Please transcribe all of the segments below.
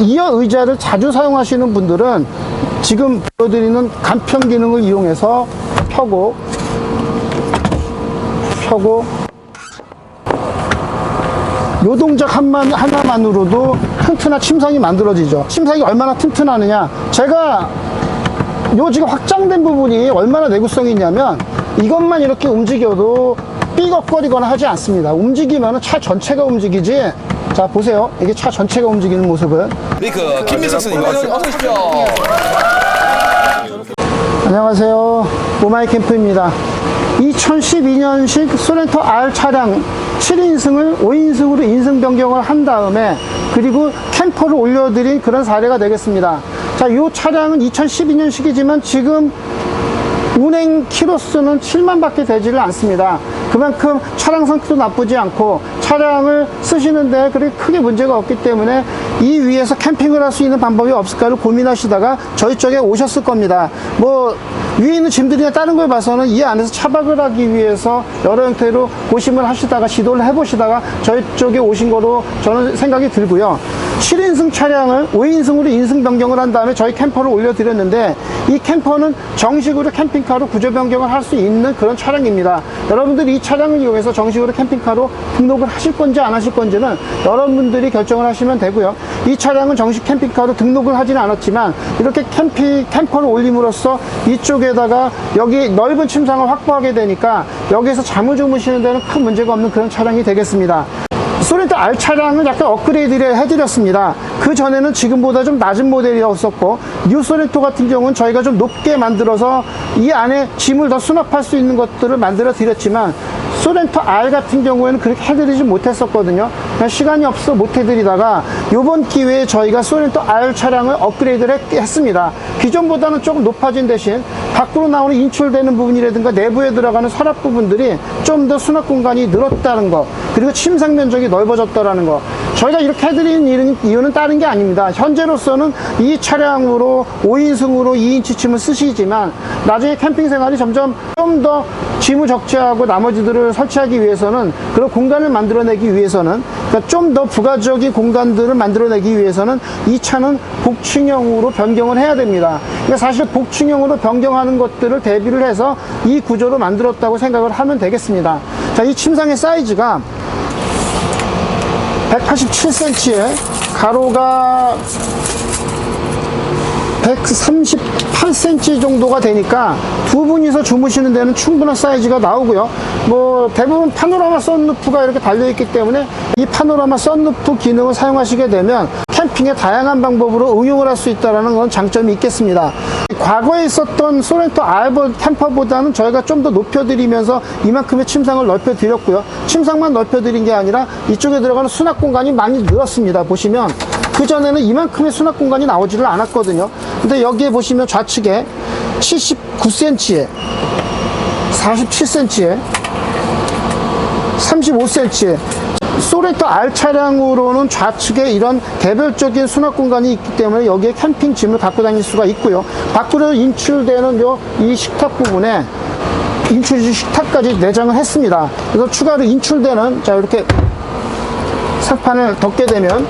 이어 의자를 자주 사용하시는 분들은 지금 보여드리는 간편 기능을 이용해서 펴고 펴고 요 동작 한만, 하나만으로도 튼튼한 침상이 만들어지죠. 침상이 얼마나 튼튼하느냐. 제가 요 지금 확장된 부분이 얼마나 내구성이 있냐면 이것만 이렇게 움직여도 삐걱거리거나 하지 않습니다. 움직이면 차 전체가 움직이지. 자, 보세요. 이게 차 전체가 움직이는 모습을. 메이크 김민석 선생님 어서 오십시오. 안녕하세요. 모마이 캠프입니다. 2012년식 소렌토 R 차량 7인승을 5인승으로 인승 변경을 한 다음에 그리고 캠퍼를 올려드린 그런 사례가 되겠습니다. 자, 이 차량은 2012년식이지만 지금 운행 키로수는 7만 밖에 되지를 않습니다. 그만큼 차량 상태도 나쁘지 않고 차량을 쓰시는데 그렇게 크게 문제가 없기 때문에 이 위에서 캠핑을 할 수 있는 방법이 없을까를 고민하시다가 저희 쪽에 오셨을 겁니다. 뭐 위에 있는 짐들이나 다른 걸 봐서는 이 안에서 차박을 하기 위해서 여러 형태로 고심을 하시다가 시도를 해보시다가 저희 쪽에 오신 거로 저는 생각이 들고요. 7인승 차량을 5인승으로 인승 변경을 한 다음에 저희 캠퍼를 올려드렸는데 이 캠퍼는 정식으로 캠핑카로 구조 변경을 할 수 있는 그런 차량입니다. 여러분들이 이 차량을 이용해서 정식으로 캠핑카로 등록을 하실 건지 안 하실 건지는 여러분들이 결정을 하시면 되고요. 이 차량은 정식 캠핑카로 등록을 하지는 않았지만 이렇게 캠핑 캠퍼를 올림으로써 이쪽에다가 여기 넓은 침상을 확보하게 되니까 여기에서 잠을 주무시는 데는 큰 문제가 없는 그런 차량이 되겠습니다. 소렌토 R 차량은 약간 업그레이드를 해드렸습니다. 그 전에는 지금보다 좀 낮은 모델이었었고 뉴 소렌토 같은 경우는 저희가 좀 높게 만들어서 이 안에 짐을 더 수납할 수 있는 것들을 만들어 드렸지만 소렌토 R 같은 경우에는 그렇게 해드리지 못했었거든요. 시간이 없어 못 해드리다가 이번 기회에 저희가 소렌토 R 차량을 업그레이드를 했, 했습니다. 기존보다는 조금 높아진 대신 밖으로 나오는 인출되는 부분이라든가 내부에 들어가는 서랍 부분들이 좀 더 수납 공간이 늘었다는 거 그리고 침상 면적이 넓어졌다라는 거 저희가 이렇게 해드리는 이유는, 다른 게 아닙니다. 현재로서는 이 차량으로 5인승으로 2인치 침을 쓰시지만 나중에 캠핑 생활이 점점 좀 더 짐을 적재하고 나머지들을 설치하기 위해서는 그런 공간을 만들어내기 위해서는 그러니까 좀 더 부가적인 공간들을 만들어내기 위해서는 이 차는 복층형으로 변경을 해야 됩니다. 그러니까 사실 복층형으로 변경하는 것들을 대비를 해서 이 구조로 만들었다고 생각을 하면 되겠습니다. 자, 이 침상의 사이즈가 187cm에 가로가 138cm 정도가 되니까 두 분이서 주무시는 데는 충분한 사이즈가 나오고요. 뭐 대부분 파노라마 썬루프가 이렇게 달려있기 때문에 이 파노라마 썬루프 기능을 사용하시게 되면 캠핑의 다양한 방법으로 응용을 할 수 있다는 건 장점이 있겠습니다. 과거에 있었던 소렌토 알버 캠퍼보다는 저희가 좀 더 높여드리면서 이만큼의 침상을 넓혀드렸고요. 침상만 넓혀드린 게 아니라 이쪽에 들어가는 수납 공간이 많이 늘었습니다. 보시면 그전에는 이만큼의 수납 공간이 나오지를 않았거든요. 근데 여기에 보시면 좌측에 79cm에 47cm에 35cm에 소레토 R 차량으로는 좌측에 이런 개별적인 수납 공간이 있기 때문에 여기에 캠핑 짐을 갖고 다닐 수가 있고요. 밖으로 인출되는 요 이 식탁 부분에 인출지 식탁까지 내장을 했습니다. 그래서 추가로 인출되는 자 이렇게 상판을 덮게 되면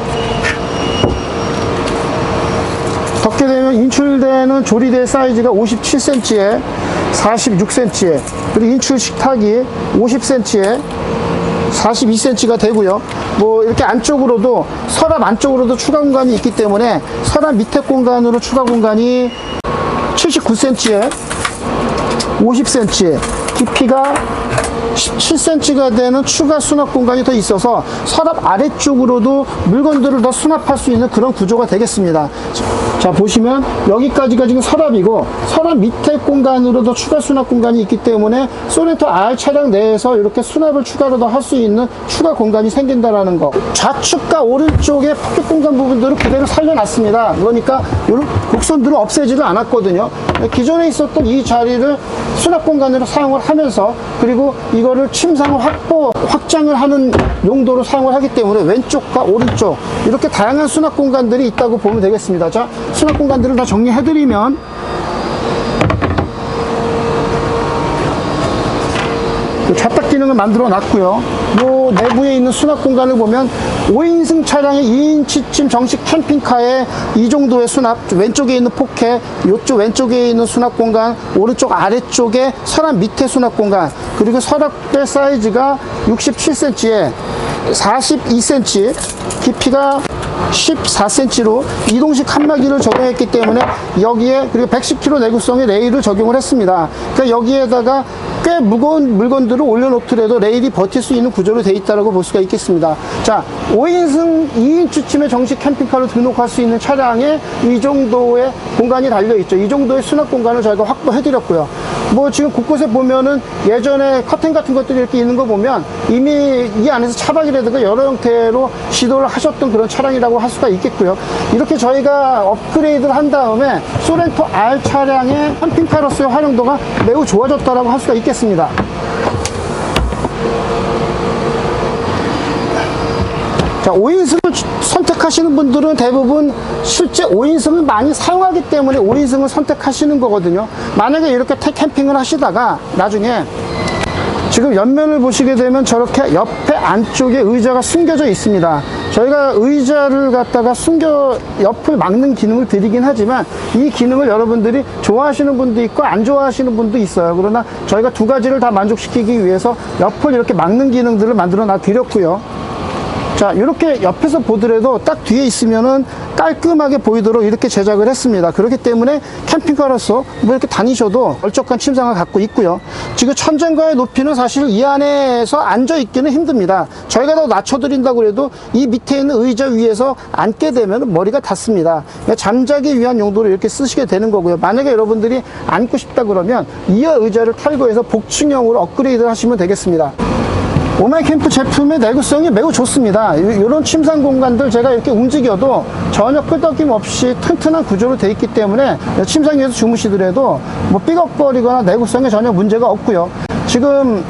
덮게 되면 인출되는 조리대 사이즈가 57cm에 46cm에 그리고 인출 식탁이 50cm에 42cm가 되고요. 뭐 이렇게 안쪽으로도 서랍 안쪽으로도 추가 공간이 있기 때문에 서랍 밑에 공간으로 추가 공간이 79cm에 50cm 깊이가 17cm가 되는 추가 수납 공간이 더 있어서 서랍 아래쪽으로도 물건들을 더 수납할 수 있는 그런 구조가 되겠습니다. 자 보시면 여기까지가 지금 서랍이고 서랍 밑에 공간으로도 추가 수납 공간이 있기 때문에 소렌토 R 차량 내에서 이렇게 수납을 추가로 더 할 수 있는 추가 공간이 생긴다라는 거. 좌측과 오른쪽의 포켓 공간 부분들을 그대로 살려놨습니다. 그러니까 이런 곡선들은 없애지를 않았거든요. 기존에 있었던 이 자리를 수납 공간으로 사용을 하면서 그리고 이거를 침상을 확보 확장을 하는 용도로 사용을 하기 때문에 왼쪽과 오른쪽 이렇게 다양한 수납 공간들이 있다고 보면 되겠습니다. 자, 수납 공간들을 다 정리해드리면 그 좌탁 기능을 공간을 만들어 놨고요. 요 내부에 있는 수납 공간을 보면 5인승 차량의 2인치쯤 정식 캠핑카에 이 정도의 수납, 왼쪽에 있는 포켓, 이쪽 왼쪽에 있는 수납 공간, 오른쪽 아래쪽에 서랍 밑에 수납 공간, 그리고 서랍대 사이즈가 67cm에 42cm, 깊이가 14cm로 이동식 칸막이를 적용했기 때문에 여기에 그리고 110kg 내구성의 레일을 적용을 했습니다. 그러니까 여기에다가 꽤 무거운 물건들을 올려놓더라도 레일이 버틸 수 있는 구조로 되어 있다고 볼 수가 있겠습니다. 자, 5인승 2인치쯤의 정식 캠핑카로 등록할 수 있는 차량에 이 정도의 공간이 달려있죠. 이 정도의 수납 공간을 저희가 확보해드렸고요. 뭐 지금 곳곳에 보면은 예전에 커튼 같은 것들이 이렇게 있는 거 보면 이미 이 안에서 차박이라든가 여러 형태로 시도를 하셨던 그런 차량이라고 할 수가 있겠고요. 이렇게 저희가 업그레이드를 한 다음에 소렌토 R 차량의 캠핑카로서의 활용도가 매우 좋아졌다고 할 수가 있겠습니다. 자, 5인승을 선택하시는 분들은 대부분 실제 5인승을 많이 사용하기 때문에 5인승을 선택하시는 거거든요. 만약에 이렇게 태- 캠핑을 하시다가 나중에 지금 옆면을 보시게 되면 저렇게 옆에 안쪽에 의자가 숨겨져 있습니다. 저희가 의자를 갖다가 숨겨 옆을 막는 기능을 드리긴 하지만 이 기능을 여러분들이 좋아하시는 분도 있고 안 좋아하시는 분도 있어요. 그러나 저희가 두 가지를 다 만족시키기 위해서 옆을 이렇게 막는 기능들을 만들어 놔 드렸고요. 자, 이렇게 옆에서 보더라도 딱 뒤에 있으면은 깔끔하게 보이도록 이렇게 제작을 했습니다. 그렇기 때문에 캠핑카로서 뭐 이렇게 다니셔도 얼적한 침상을 갖고 있고요. 지금 천장과의 높이는 사실 이 안에서 앉아 있기는 힘듭니다. 저희가 더 낮춰드린다고 해도 이 밑에 있는 의자 위에서 앉게 되면 머리가 닿습니다. 그러니까 잠자기 위한 용도로 이렇게 쓰시게 되는 거고요. 만약에 여러분들이 앉고 싶다 그러면 이어 의자를 탈거해서 복층형으로 업그레이드 하시면 되겠습니다. 오마이 캠프 제품의 내구성이 매우 좋습니다. 이런 침상 공간들 제가 이렇게 움직여도 전혀 끄덕임 없이 튼튼한 구조로 되어 있기 때문에 침상 위에서 주무시더라도 뭐 삐걱거리거나 내구성에 전혀 문제가 없고요. 지금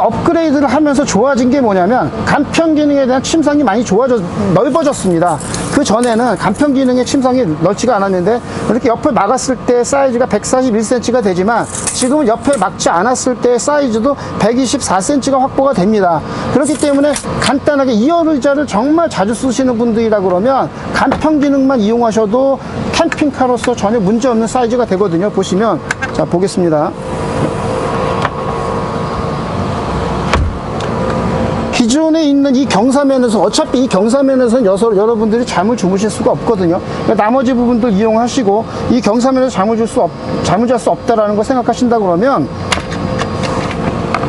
업그레이드를 하면서 좋아진 게 뭐냐면 간편 기능에 대한 침상이 많이 좋아져 넓어졌습니다. 그 전에는 간편 기능의 침상이 넓지가 않았는데 이렇게 옆을 막았을 때 사이즈가 141cm가 되지만 지금은 옆에 막지 않았을 때 사이즈도 124cm가 확보가 됩니다. 그렇기 때문에 간단하게 이어 의자를 정말 자주 쓰시는 분들이라 그러면 간편 기능만 이용하셔도 캠핑카로서 전혀 문제 없는 사이즈가 되거든요. 보시면 자 보겠습니다. 기존에 있는 이 경사면에서 어차피 이 경사면에서는 여서, 여러분들이 잠을 주무실 수가 없거든요. 그러니까 나머지 부분들 이용하시고 이 경사면에서 잠을 줄 수 없, 잠을 잘 수 없다라는 걸 생각하신다 그러면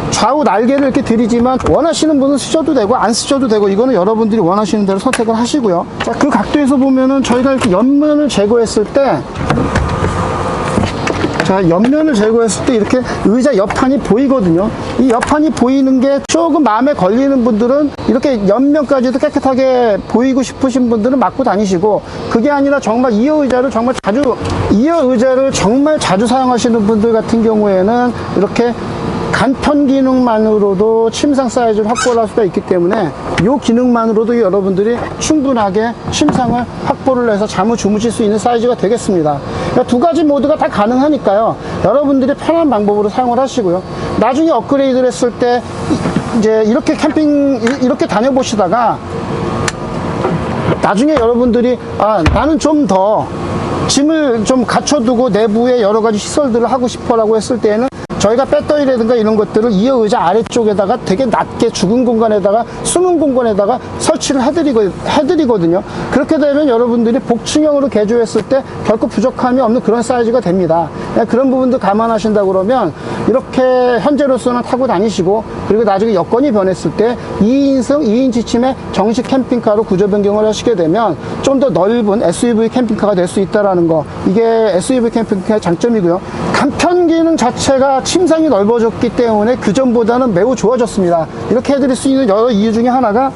좌우 날개를 이렇게 드리지만 원하시는 분은 쓰셔도 되고 안 쓰셔도 되고 이거는 여러분들이 원하시는 대로 선택을 하시고요. 자, 그 각도에서 보면은 저희가 이렇게 옆면을 제거했을 때 자, 옆면을 제거했을 때 이렇게 의자 옆판이 보이거든요. 이 옆판이 보이는 게 조금 마음에 걸리는 분들은 이렇게 옆면까지도 깨끗하게 보이고 싶으신 분들은 막고 다니시고 그게 아니라 정말 이어 의자를 정말 자주 이어 의자를 정말 자주 사용하시는 분들 같은 경우에는 이렇게 간편 기능만으로도 침상 사이즈를 확보를 할 수가 있기 때문에 이 기능만으로도 여러분들이 충분하게 침상을 확보를 해서 잠을 주무실 수 있는 사이즈가 되겠습니다. 그러니까 두 가지 모드가 다 가능하니까요. 여러분들이 편한 방법으로 사용을 하시고요. 나중에 업그레이드를 했을 때 이- 이제 이렇게 캠핑 이- 이렇게 다녀보시다가 나중에 여러분들이 아 나는 좀 더 짐을 좀 갖춰두고 내부에 여러 가지 시설들을 하고 싶어라고 했을 때에는 저희가 배터리라든가 이런 것들을 이어 의자 아래쪽에다가 되게 낮게 죽은 공간에다가 숨은 공간에다가 설치를 해드리고, 해드리거든요. 그렇게 되면 여러분들이 복층형으로 개조했을 때 결코 부족함이 없는 그런 사이즈가 됩니다. 네, 그런 부분도 감안하신다 그러면 이렇게 현재로서는 타고 다니시고 그리고 나중에 여건이 변했을 때 2인승 2인 지침의 정식 캠핑카로 구조 변경을 하시게 되면 좀 더 넓은 SUV 캠핑카가 될 수 있다라는 거 이게 SUV 캠핑카의 장점이고요. 간편 기능 자체가 침상이 넓어졌기 때문에 그 전보다는 매우 좋아졌습니다. 이렇게 해드릴 수 있는 여러 이유 중에 하나가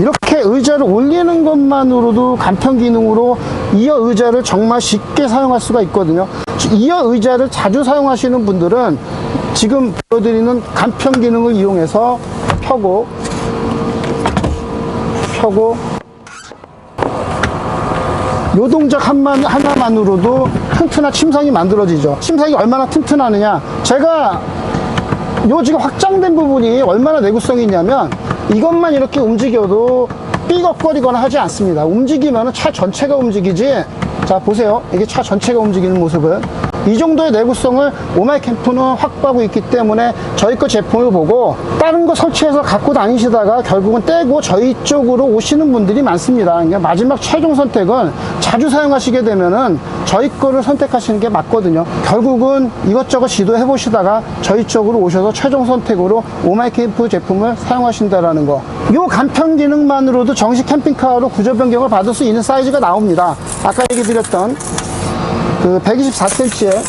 이렇게 의자를 올리는 것만으로도 간편 기능으로 이어 의자를 정말 쉽게 사용할 수가 있거든요. 이어 의자를 자주 사용하시는 분들은 지금 보여드리는 간편 기능을 이용해서 펴고 펴고 요 동작 한만, 하나만으로도 튼튼한 침상이 만들어지죠. 침상이 얼마나 튼튼하느냐. 제가 요 지금 확장된 부분이 얼마나 내구성이 있냐면 이것만 이렇게 움직여도 삐걱거리거나 하지 않습니다. 움직이면 차 전체가 움직이지. 자, 보세요. 이게 차 전체가 움직이는 모습을. 이 정도의 내구성을 오마이 캠프는 확보하고 있기 때문에 저희 거 제품을 보고 다른 거 설치해서 갖고 다니시다가 결국은 떼고 저희 쪽으로 오시는 분들이 많습니다. 그러니까 마지막 최종 선택은 자주 사용하시게 되면은 저희 거를 선택하시는 게 맞거든요. 결국은 이것저것 시도해 보시다가 저희 쪽으로 오셔서 최종 선택으로 오마이 캠프 제품을 사용하신다라는 거. 요 간편 기능만으로도 정식 캠핑카로 구조 변경을 받을 수 있는 사이즈가 나옵니다. 아까 얘기 드렸던 그 124cm에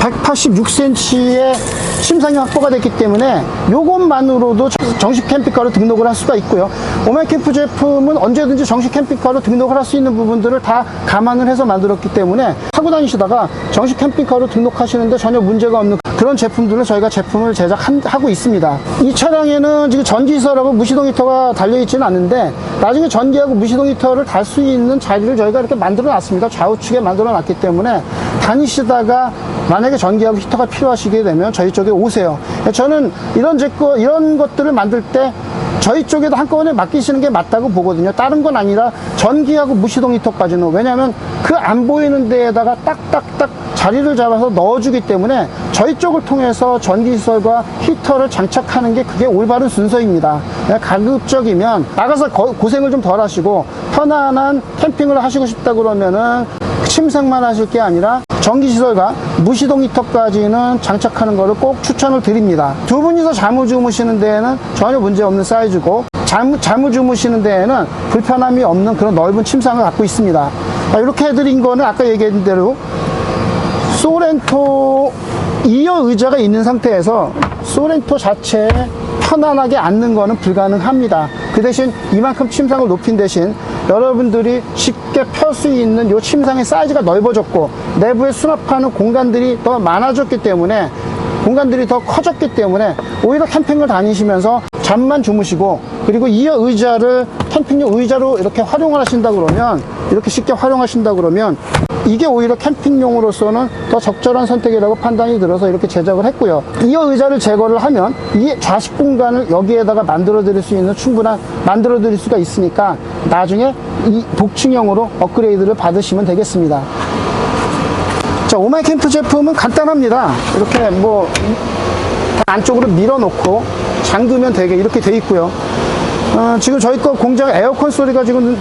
186cm의 심상이 확보가 됐기 때문에 요것만으로도 정식 캠핑카로 등록을 할 수가 있고요. 오마이 캠프 제품은 언제든지 정식 캠핑카로 등록을 할 수 있는 부분들을 다 감안을 해서 만들었기 때문에 타고 다니시다가 정식 캠핑카로 등록하시는데 전혀 문제가 없는 그런 제품들을 저희가 제품을 제작하고 있습니다. 이 차량에는 지금 히터라고 무시동 히터가 달려있지는 않는데 나중에 전기하고 무시동 히터를 달 수 있는 자리를 저희가 이렇게 만들어 놨습니다. 좌우측에 만들어 놨기 때문에 다니시다가 만약에 전기하고 히터가 필요하시게 되면 저희 쪽에 오세요. 저는 이런 제거 이런 것들을 만들 때 저희 쪽에도 한꺼번에 맡기시는 게 맞다고 보거든요. 다른 건 아니라 전기하고 무시동 히터까지는 왜냐하면 그 안 보이는 데에다가 딱딱딱 자리를 잡아서 넣어주기 때문에 저희 쪽을 통해서 전기시설과 히터를 장착하는 게 그게 올바른 순서입니다. 가급적이면 나가서 거- 고생을 좀 덜 하시고 편안한 캠핑을 하시고 싶다 그러면은 침상만 하실 게 아니라 전기시설과 무시동 히터까지는 장착하는 것을 꼭 추천을 드립니다. 두 분이서 잠을 주무시는 데에는 전혀 문제 없는 사이즈고 잠, 잠을 주무시는 데에는 불편함이 없는 그런 넓은 침상을 갖고 있습니다. 자, 이렇게 해드린 거는 아까 얘기한 대로 소렌토 2열 의자가 있는 상태에서 소렌토 자체에 편안하게 앉는 거는 불가능합니다. 그 대신 이만큼 침상을 높인 대신 여러분들이 쉽게 펼 수 있는 이 침상의 사이즈가 넓어졌고 내부에 수납하는 공간들이 더 많아졌기 때문에 공간들이 더 커졌기 때문에 오히려 캠핑을 다니시면서 잠만 주무시고 그리고 이 의자를 캠핑용 의자로 이렇게 활용을 하신다 그러면 이렇게 쉽게 활용하신다 그러면 이게 오히려 캠핑용으로서는 더 적절한 선택이라고 판단이 들어서 이렇게 제작을 했고요. 이 의자를 제거를 하면 이 좌식 공간을 여기에다가 만들어 드릴 수 있는 충분한 만들어 드릴 수가 있으니까 나중에 이 복층형으로 업그레이드를 받으시면 되겠습니다. 자, 오마이 캠프 제품은 간단합니다. 이렇게 뭐, 다 안쪽으로 밀어 놓고 잠그면 되게 이렇게 돼 있고요. 어, 지금 저희 거 공장 에어컨 소리가 지금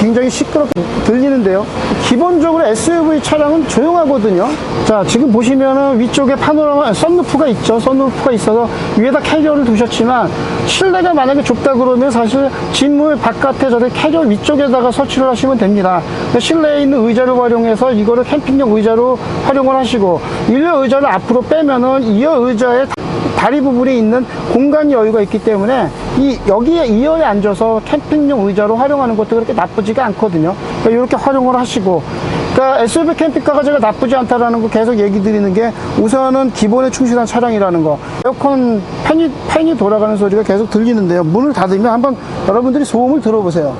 굉장히 시끄럽게 들리는데요. 기본적으로 SUV 차량은 조용하거든요. 자, 지금 보시면은 위쪽에 파노라마, 썬루프가 있죠. 썬루프가 있어서 위에다 캐리어를 두셨지만 실내가 만약에 좁다 그러면 사실 진물 바깥에 저렇게 캐리어 위쪽에다가 설치를 하시면 됩니다. 실내에 있는 의자를 활용해서 이거를 캠핑용 의자로 활용을 하시고 일렬 의자를 앞으로 빼면은 이어 의자에 다리 부분에 있는 공간 여유가 있기 때문에 이 여기에 이어에 앉아서 캠핑용 의자로 활용하는 것도 그렇게 나쁘지가 않거든요. 그러니까 이렇게 활용을 하시고 그러니까 SUV 캠핑카가 제가 나쁘지 않다라는 거 계속 얘기 드리는 게 우선은 기본에 충실한 차량이라는 거. 에어컨 팬이 팬이 돌아가는 소리가 계속 들리는데요. 문을 닫으면 한번 여러분들이 소음을 들어보세요.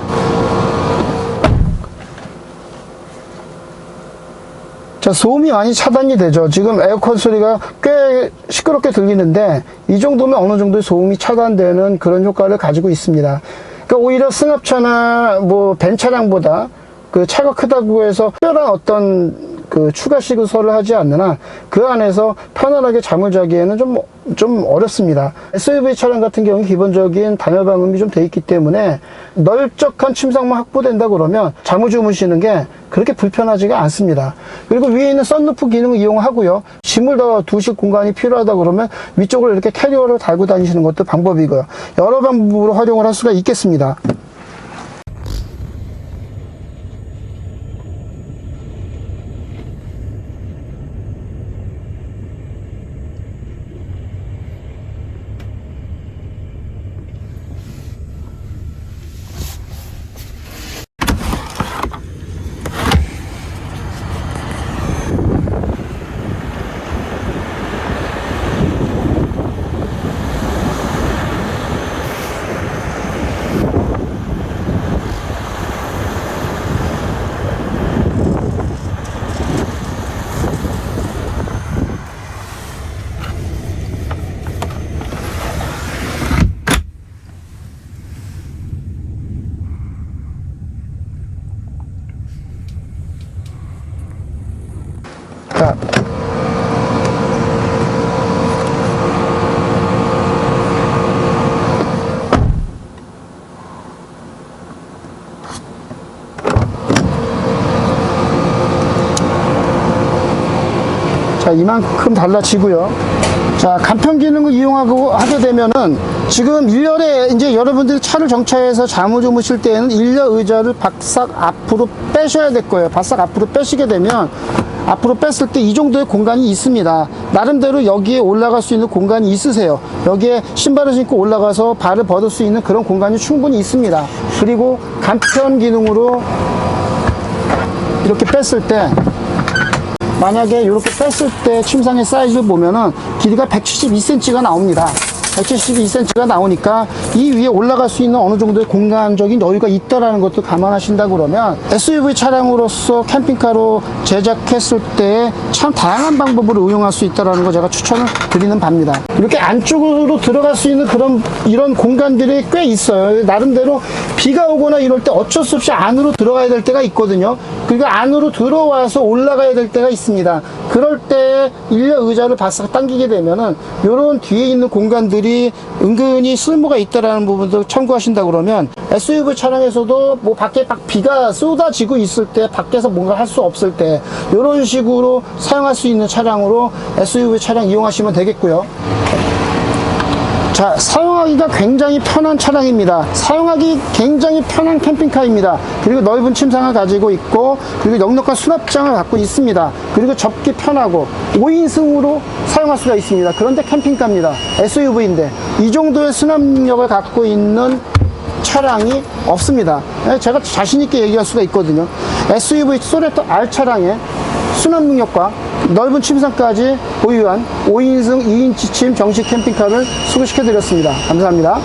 자, 소음이 많이 차단이 되죠. 지금 에어컨 소리가 꽤 시끄럽게 들리는데 이 정도면 어느 정도 소음이 차단되는 그런 효과를 가지고 있습니다. 그러니까 오히려 승합차나 뭐 벤 차량보다 그 차가 크다고 해서 특별한 어떤 그 추가 시그설을 하지 않느나 그 안에서 편안하게 잠을 자기에는 좀, 좀 어렵습니다. SUV 차량 같은 경우는 기본적인 단열 방음이 좀 돼 있기 때문에 넓적한 침상만 확보된다 그러면 잠을 주무시는 게 그렇게 불편하지가 않습니다. 그리고 위에 있는 썬루프 기능을 이용하고요. 짐을 더 두실 공간이 필요하다 그러면 위쪽으로 이렇게 캐리어를 달고 다니시는 것도 방법이고요. 여러 방법으로 활용을 할 수가 있겠습니다. 자, 이만큼 달라지고요. 자, 간편 기능을 이용하고 하게 되면은 지금 일렬에 이제 여러분들이 차를 정차해서 잠을 주무실 때에는 일렬 의자를 바싹 앞으로 빼셔야 될 거예요. 바싹 앞으로 빼시게 되면 앞으로 뺐을 때 이 정도의 공간이 있습니다. 나름대로 여기에 올라갈 수 있는 공간이 있으세요. 여기에 신발을 신고 올라가서 발을 벗을 수 있는 그런 공간이 충분히 있습니다. 그리고 간편 기능으로 이렇게 뺐을 때 만약에 이렇게 뺐을 때 침상의 사이즈를 보면은 길이가 172cm가 나옵니다. 172cm가 나오니까 이 위에 올라갈 수 있는 어느 정도의 공간적인 여유가 있다라는 것도 감안하신다 그러면 SUV 차량으로서 캠핑카로 제작했을 때 참 다양한 방법을 응용할 수 있다라는 거 제가 추천을 드리는 바입니다. 이렇게 안쪽으로 들어갈 수 있는 그런 이런 공간들이 꽤 있어요. 나름대로 비가 오거나 이럴 때 어쩔 수 없이 안으로 들어가야 될 때가 있거든요. 그리고 안으로 들어와서 올라가야 될 때가 있습니다. 그럴 때 일려 의자를 바싹 당기게 되면은 요런 뒤에 있는 공간들이 은근히 쓸모가 있다라는 부분도 참고하신다 그러면 SUV 차량에서도 뭐 밖에 막 비가 쏟아지고 있을 때 밖에서 뭔가 할 수 없을 때 요런 식으로 사용할 수 있는 차량으로 SUV 차량 이용하시면 되겠고요. 자, 사용하기가 굉장히 편한 차량입니다. 사용하기 굉장히 편한 캠핑카입니다. 그리고 넓은 침상을 가지고 있고, 그리고 넉넉한 수납장을 갖고 있습니다. 그리고 접기 편하고, 5인승으로 사용할 수가 있습니다. 그런데 캠핑카입니다. SUV인데, 이 정도의 수납 능력을 갖고 있는 차량이 없습니다. 예, 제가 자신있게 얘기할 수가 있거든요. SUV 소레토 R 차량의 수납 능력과 넓은 침상까지 보유한 5인승 2인치 침 정식 캠핑카를 소개시켜 드렸습니다. 감사합니다.